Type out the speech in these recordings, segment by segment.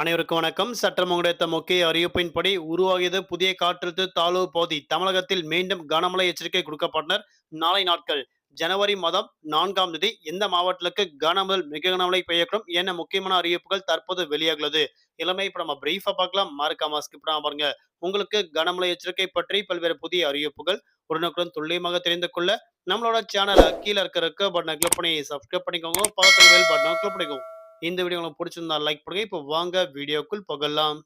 அனைவருக்கும் வணக்கம். சற்றம் கிடைத்த முக்கிய அறிவிப்பின்படி உருவாகியது புதிய காற்றழுத்த தாழ்வு பகுதி. தமிழகத்தில் மீண்டும் கனமழை எச்சரிக்கை கொடுக்கப்பட்டனர். நாளை நாட்கள் ஜனவரி மாதம் நான்காம் தேதி எந்த மாவட்டங்களுக்கு கனமுதல் மிக கனமழை பெய்யக்கூடும் என முக்கியமான அறிவிப்புகள் தற்போது வெளியாகுள்ளது இளமை இப்ப நம்ம பிரீஃபா பார்க்கலாம். மறக்காம ஸ்கிப் பண்ணாம பாருங்க. உங்களுக்கு கனமழை எச்சரிக்கை பற்றி பல்வேறு புதிய அறிவிப்புகள் உடனுக்குடன் துல்லியமாக தெரிந்து கொள்ள நம்மளோட சேனலை கீழே இருக்கிற பட்டனை கிளிக் பண்ணி சப்ஸ்கிரைப் பண்ணிக்கோங்க. பக்கத்தில் பெல் பட்டனை கிளிக் பண்ணிக்கோங்க. இந்த வீடியோ உங்களுக்கு பிடிச்சிருந்தா லைக் பண்ணுங்க. இப்போ வாங்க வீடியோக்குள் புகழலாம்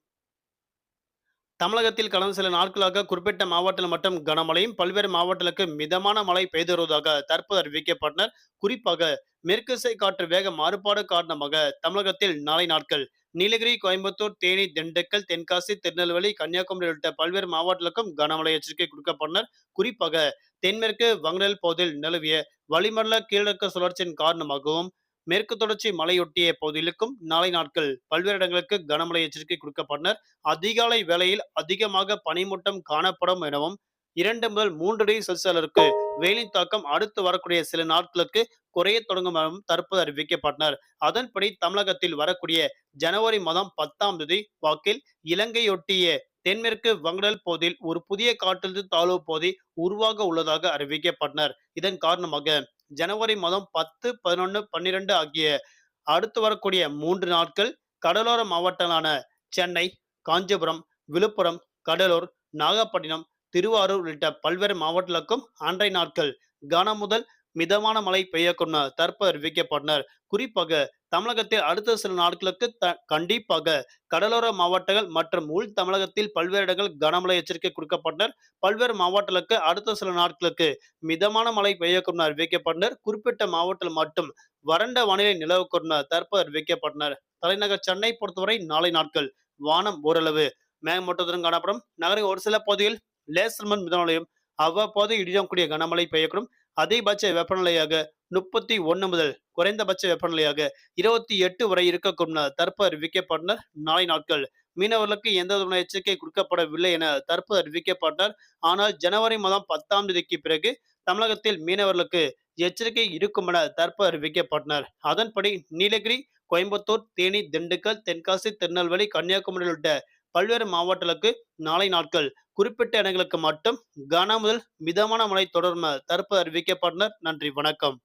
தமிழகத்தில் கடந்த சில நாட்களாக குறிப்பிட்ட மாவட்டத்தில் மட்டும் கனமழையும் பல்வேறு மாவட்டங்களுக்கு மிதமான மழை பெய்து வருவதாக தற்போது அறிவிக்கப்பட்டனர். குறிப்பாக மேற்குசை காற்று வேக மாறுபாடு காரணமாக தமிழகத்தில் நாளை நாட்கள் நீலகிரி கோயம்புத்தூர் தேனி திண்டுக்கல் தென்காசி திருநெல்வேலி கன்னியாகுமரி உள்ளிட்ட பல்வேறு மாவட்டங்களுக்கும் கனமழை எச்சரிக்கை கொடுக்கப்பட்டனர். குறிப்பாக தென்மேற்கு வங்கடல் பகுதியில் நிலவிய வளிமண்டல கீழக்க சுழற்சியின் காரணமாகவும் மேற்கு தொடர்ச்சி மலையொட்டிய பகுதிகளுக்கும் நாளை நாட்கள் பல்வேறு இடங்களுக்கு கனமழை எச்சரிக்கை கொடுக்கப்பட்டனர். அதிகாலை வேளையில் அதிகமாக பனிமூட்டம் காணப்படும் எனவும் இரண்டு முதல் மூன்று டிகிரி செல்சியஸ் அளவிற்கு வெயிலின் தாக்கம் அடுத்து வரக்கூடிய சில நாட்களுக்கு குறைய தொடங்கும் எனவும் தற்போது அறிவிக்கப்பட்டனர். அதன்படி தமிழகத்தில் வரக்கூடிய ஜனவரி மாதம் பத்தாம் தேதி வாக்கில் இலங்கையொட்டிய தென்மேற்கு வங்கடல் பகுதியில் ஒரு புதிய காற்றழுத்த தாழ்வு பகுதி உருவாக உள்ளதாக அறிவிக்கப்பட்டனர். இதன் காரணமாக ஜனவரி மாதம் பத்து பதினொன்று பன்னிரெண்டு ஆகிய அடுத்து வரக்கூடிய மூன்று நாட்கள் கடலோர மாவட்டங்களான சென்னை காஞ்சிபுரம் விழுப்புரம் கடலூர் நாகப்பட்டினம் திருவாரூர் உள்ளிட்ட பல்வேறு மாவட்டங்களுக்கும் அன்றைய நாட்கள் கன முதல் மிதமான மழை பெய்யக்கும்னு தற்ப அறிவிக்கப்பட்டனர். குறிப்பாக தமிழகத்தில் அடுத்த சில நாட்களுக்கு த கண்டிப்பாக கடலோர மாவட்டங்கள் மற்றும் உள் தமிழகத்தில் பல்வேறு இடங்கள் கனமழை எச்சரிக்கை கொடுக்கப்பட்டனர். பல்வேறு மாவட்டங்களுக்கு அடுத்த சில நாட்களுக்கு மிதமான மழை பெய்யக்கும் அறிவிக்கப்பட்டனர். குறிப்பிட்ட மாவட்டத்தில் மட்டும் வறண்ட வானிலை நிலவுக்கும் என தற்போது அறிவிக்கப்பட்டனர். தலைநகர் சென்னை பொறுத்தவரை நாளை நாட்கள் வானம் ஓரளவு மேகமூட்டத்துடன் காணப்படும். நகரின் ஒரு சில பகுதியில் லேசர்மன் மிதமலையும் அவ்வப்போது இடிடக்கூடிய கனமழை பெய்யக்கூடும். அதிகபட்ச வெப்பநிலையாக முப்பத்தி ஒன்று முதல் குறைந்தபட்ச வெப்பநிலையாக இருபத்தி எட்டு வரை இருக்கக்கூடும் என தற்போது அறிவிக்கப்பட்டனர். நாளை நாட்கள் மீனவர்களுக்கு எந்த விதமான எச்சரிக்கை கொடுக்கப்படவில்லை என தற்போது அறிவிக்கப்பட்டனர். ஆனால் ஜனவரி மாதம் பத்தாம் தேதிக்கு பிறகு தமிழகத்தில் மீனவர்களுக்கு எச்சரிக்கை இருக்கும் என தற்போது அறிவிக்கப்பட்டனர். அதன்படி நீலகிரி கோயம்புத்தூர் தேனி திண்டுக்கல் தென்காசி திருநெல்வேலி கன்னியாகுமரி உள்ளிட்ட பல்வேறு மாவட்டங்களுக்கு நாளை நாட்கள். குறிப்பிட்ட இடங்களுக்கு மட்டும் கன முதல் மிதமான மழை தொடர்ம தற்போது அறிவிக்கப்பட்டனர். நன்றி வணக்கம்.